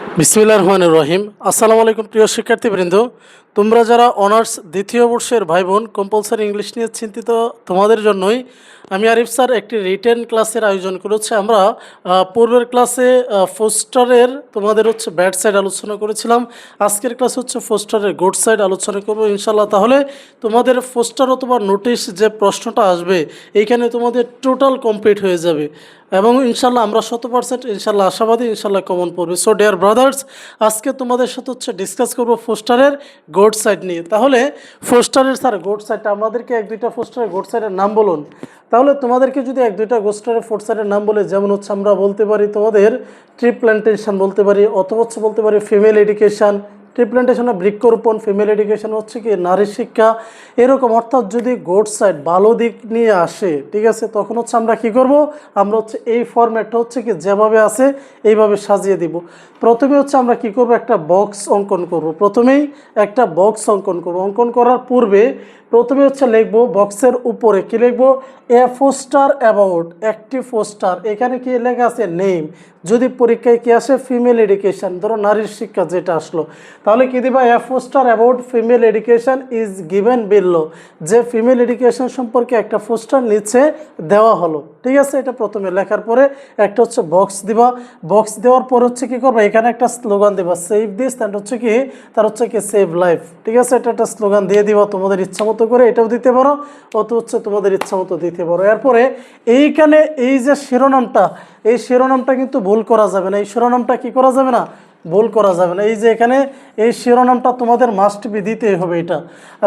বিসমিল্লাহ রহমান রহিম। আসসালামু আলাইকুম প্রিয় শিক্ষার্থীবৃন্দ। তোমরা যারা অনার্স দ্বিতীয় বর্ষের ভাই বোন কম্পালসারি ইংলিশ নিয়ে চিন্তিত তোমাদের জন্যই আমি আরিফ স্যার একটি রিটেন ক্লাসের আয়োজন করেছি। আমরা পূর্বের ক্লাসে ফোস্টারের তোমাদের হচ্ছে ব্যাড সাইড আলোচনা করেছিলাম। আজকের ক্লাস হচ্ছে ফোস্টারের গুড সাইড আলোচনা করব ইনশাল্লাহ তাহলে তোমাদের ফোস্টার অথবা নোটিশ যে প্রশ্নটা আসবে, এইখানে তোমাদের টোটাল কমপ্লিট হয়ে যাবে। এবং ইনশাল্লাহ আমরা শত পার্সেন্ট ইনশাল্লাহ আশাবাদী ইনশাল্লাহ কমন পড়বে। সো ডিয়ার ব্রাদার্স আজকে তোমাদের সাথে হচ্ছে ডিসকাস করব ফোস্টারের গোড সাইড নিয়ে। তাহলে ফোস্টারের স্যার গোড সাইডটা আমাদেরকে এক দুইটা ফোস্টারের গোড সাইডের নাম বলুন। তাহলে তোমাদেরকে যদি এক দুইটা গোস্টারের ফোর্থ সাইডের নাম বলে, যেমন হচ্ছে আমরা বলতে পারি তোমাদের ট্রিপ প্ল্যান্টেশন বলতে পারি, অথবা হচ্ছে বলতে পারি ফিমেল এডুকেশন ট্রি বৃক্ষরোপণ ফিমেল এডুকেশন হচ্ছে কি নারী শিক্ষা। এরকম অর্থাৎ যদি গোড সাইড ভালো দিক নিয়ে আসে, ঠিক আছে, তখন হচ্ছে আমরা কি করব? আমরা হচ্ছে এই ফরম্যাটটা হচ্ছে কি যেভাবে আছে, এইভাবে সাজিয়ে দিব। প্রথমে হচ্ছে আমরা কি করব? একটা বক্স অঙ্কন করব। প্রথমেই একটা বক্স অঙ্কন করব। অঙ্কন করার পূর্বে প্রথমে হচ্ছে লিখব বক্সের উপরে কি লিখব? এ ফোস্টার অ্যাবাউট একটি ফোস্টার এখানে কি লেখা আছে? নেম যদি পরীক্ষায় কী আসে ফিমেল এডুকেশান ধরো নারীর শিক্ষা যেটা আসলো। তাহলে কি দিবা? A foster about female education is given below যে ফিমেল এডুকেশান সম্পর্কে একটা ফোস্টার নিচে দেওয়া হলো। ঠিক আছে, এটা প্রথমে লেখার পরে একটা হচ্ছে বক্স দিবা। বক্স দেওয়ার পর হচ্ছে কি করবা, এখানে একটা স্লোগান দিবা সেভ দিস অ্যান্ড হচ্ছে কি, তার হচ্ছে কি সেভ লাইফ ঠিক আছে, এটা একটা স্লোগান দিয়ে দিবা, তোমাদের ইচ্ছা মতো করে এটাও দিতে পারো অত হচ্ছে তোমাদের ইচ্ছা মতো দিতে পারো। এরপরে এইখানে এই যে শিরোনামটা, এই শিরোনামটা কিন্তু ভুল করা যাবে না। এই শিরোনামটা কি করা যাবে না? ভুল করা যাবে না। এই যে এখানে এই শিরোনামটা তোমাদের মাস্ট বি দিতেই হবে এটা।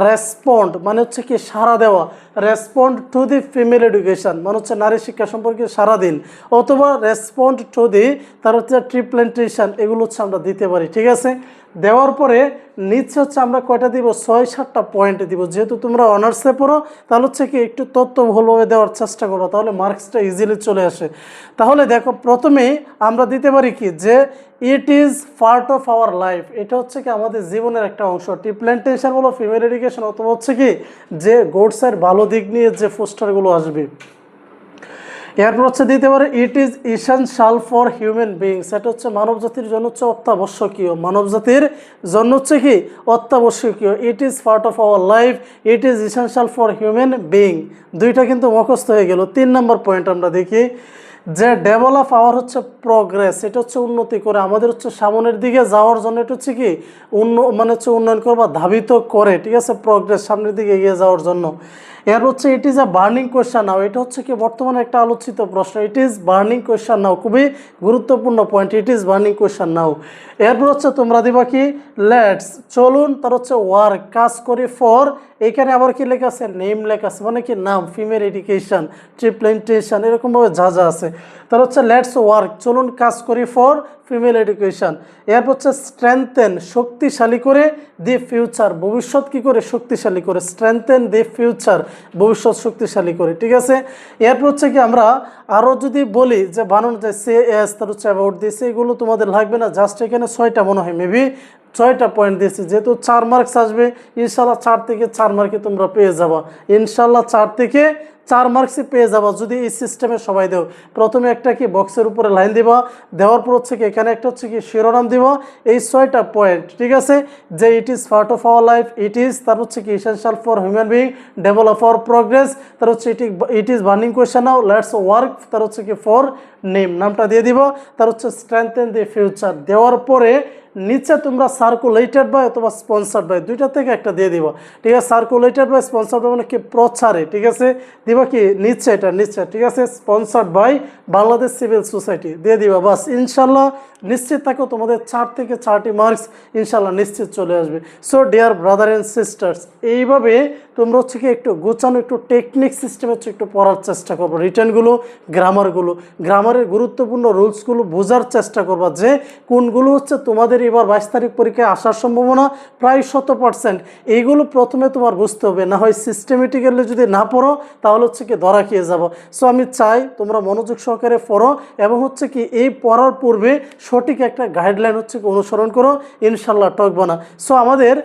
রেসপন্ড মানে হচ্ছে কি সাড়া দেওয়া। Respond to the female education মানে হচ্ছে নারী শিক্ষা সম্পর্কে সারা দিন। অথবা রেসপন্ড টু দি তার হচ্ছে ট্রিপ্লেন্টেশন এগুলো হচ্ছে আমরা দিতে পারি, ঠিক আছে? দেওয়ার পরে নিচে হচ্ছে আমরা কয়টা দিব? ছয় সাতটা পয়েন্ট দিব। যেহেতু তোমরা অনার্সে পড়ো, তাহলে হচ্ছে কি একটু তথ্যবহুলভাবে দেওয়ার চেষ্টা করো তাহলে মার্কসটা ইজিলি চলে আসে। তাহলে দেখো প্রথমেই আমরা দিতে পারি কি? যে it is part of our life এটা হচ্ছে কি আমাদের জীবনের একটা অংশ। টিপ্ল্যান্টেশন বলো ফিমেল এডুকেশন অথবা হচ্ছে কি যে গোডসের ভালো দিক নিয়ে যে পোস্টারগুলো আসবে। এরপর হচ্ছে দিতে পারে it is essential for human beings এটা হচ্ছে মানব জাতির জন্য হচ্ছে অত্যাবশ্যকীয়। মানব জাতির জন্য হচ্ছে কি অত্যাবশ্যকীয়। It is part of our life it is essential for human being দুইটা কিন্তু মুখস্থ হয়ে গেল। তিন নম্বর পয়েন্ট আমরা দেখি। যে ডেভেলপ আওয়ার হচ্ছে প্রগ্রেস এটা হচ্ছে উন্নতি করে, আমাদের হচ্ছে সামনের দিকে যাওয়ার জন্য এটা হচ্ছে কি? উন্ন মানে হচ্ছে উন্নয়ন করে বা ধাবিত করে, ঠিক আছে? প্রগ্রেস সামনের দিকে এগিয়ে যাওয়ার জন্য। এর হচ্ছে it is a burning question now এটা হচ্ছে কি বর্তমানে একটা আলোচিত প্রশ্ন। It is burning question now খুবই গুরুত্বপূর্ণ point it is burning question now এরপর হচ্ছে তোমরা দিবা কি? লেটস চলুন, তার হচ্ছে ওয়ার্ক কাজ করি ফর এখানে আবার কি লেখা আছে? নেম লেখা আছে। মানে কি নাম? ফিমেল এডুকেশন ট্রিপ্লেন্টেশন এরকমভাবে যা যা আছে। তার হচ্ছে লেটস ওয়ার্ক চলুন কাজ করি ফর ফিমেল এডুকেশন এরপর হচ্ছে স্ট্রেংথেন শক্তিশালী করে দি ফিউচার ভবিষ্যৎ কি করে শক্তিশালী করে স্ট্রেংথেন দি ফিউচার ভবিষ্যৎ শক্তিশালী করে, ঠিক আছে? এরপর হচ্ছে কি আমরা আরও যদি বলি যে বানানো যায় সে এস তার হচ্ছে অ্যাবাউট দিস এগুলো তোমাদের লাগবে না জাস্ট এখানে ছয়টা মনে হয় মেবি ছয়টা পয়েন্ট দিয়েছি, যেহেতু চার মার্কস আসবে, ইনশাল্লাহ চার থেকে চার মার্কে তোমরা পেয়ে যাবা, ইনশাল্লাহ চার থেকে চার মার্কসই পেয়ে যাবা যদি এই সিস্টেমে সবাই দেও। প্রথমে একটা কি বক্সের উপরে লাইন দিবা, দেওয়ার পর হচ্ছে কি এখানে একটা হচ্ছে কি শিরোনাম দিব, এই ছয়টা পয়েন্ট ঠিক আছে? যে it is part of our life it is তার হচ্ছে কি essential for human being develop for progress তার হচ্ছে it it is burning question now let's work তার হচ্ছে কি ফর নেম নামটা দিয়ে দিব, তার হচ্ছে স্ট্রেংথেন দি ফিউচার দেওয়ার পরে নিচে তোমরা সার্কুলেটেড বাই অথবা স্পন্সার্ড বাই দুইটা থেকে একটা দিয়ে দিবা। ঠিক আছে? সার্কুলেটেড বাই স্পন্সার্ড বাই মানে কি প্রচারে, ঠিক আছে? দিবা কি নিচে এটা, নিচে, ঠিক আছে? Sponsored by Bangladesh civil society দিয়ে দিবা। বাস ইনশাল্লাহ নিশ্চিত থাকো তোমাদের চার থেকে চারটি মার্কস ইনশাল্লাহ নিশ্চিত চলে আসবে। So dear brother and sisters এইভাবে তোমরা হচ্ছে কি একটু গোছানো, একটু টেকনিক সিস্টেম হচ্ছে একটু পড়ার চেষ্টা করব। রিটার্নগুলো গ্রামারগুলো গ্রামারের গুরুত্বপূর্ণ রুলসগুলো বোঝার চেষ্টা করবা যে কোনগুলো হচ্ছে তোমাদের এবার বাইশ তারিখ পরীক্ষায় আসার সম্ভাবনা প্রায় শত পার্সেন্ট এইগুলো প্রথমে তোমার বুঝতে হবে, না হয় সিস্টেমেটিক্যালি যদি না পড়ো, তাহলে হচ্ছে কি ধরা খেয়ে যাব। সো আমি চাই তোমরা মনোযোগ সহকারে পড়ো এবং হচ্ছে কি এই পড়ার পূর্বে সঠিক একটা গাইডলাইন হচ্ছে কি অনুসরণ করো। ইনশাল্লাহ টকবো না সো আমাদের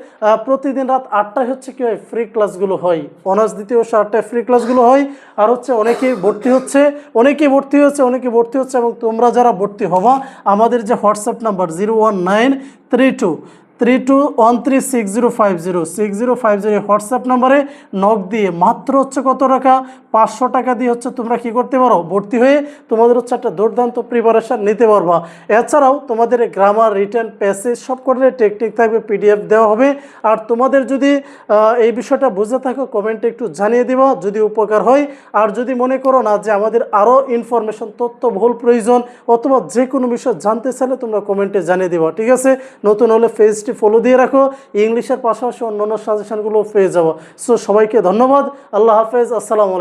প্রতিদিন রাত আটটায় হচ্ছে কি হয় ফ্রি ক্লাসগুলো হয়। অনার্স দ্বিতীয় বর্ষ আটটায় ফ্রি ক্লাসগুলো হয়। আর হচ্ছে অনেকেই ভর্তি হচ্ছে, অনেকেই ভর্তি হচ্ছে অনেকে ভর্তি হচ্ছে এবং তোমরা যারা ভর্তি হবা, আমাদের যে WhatsApp number zero one nine three two three two one three six zero five zero six zero five zero WhatsApp নাম্বারে নক দিয়ে মাত্র হচ্ছে কত টাকা? পাঁচশো টাকা দিয়ে হচ্ছে তোমরা কি করতে পারো? ভর্তি হয়ে তোমাদের হচ্ছে একটা দুর্দান্ত প্রিপারেশান নিতে পারবা। এছাড়াও তোমাদের গ্রামার রিটার্ন প্যাসেজ সব করে টেকনিক থাকবে পিডিএফ দেওয়া হবে। আর তোমাদের যদি এই বিষয়টা বুঝে থাকো কমেন্টে একটু জানিয়ে দিবা, যদি উপকার হয়। আর যদি মনে করো না যে আমাদের আরও ইনফরমেশন তথ্য বহুল প্রয়োজন, অথবা যে কোনো বিষয় জানতে চাইলে তোমরা কমেন্টে জানিয়ে দিবা, ঠিক আছে? নতুন হলে পেজটি ফলো দিয়ে রাখো ইংলিশের পাশাপাশি অন্যান্য সাজেশনগুলো পেয়ে যাব। সো সবাইকে ধন্যবাদ, আল্লাহ হাফেজ, আসসালামু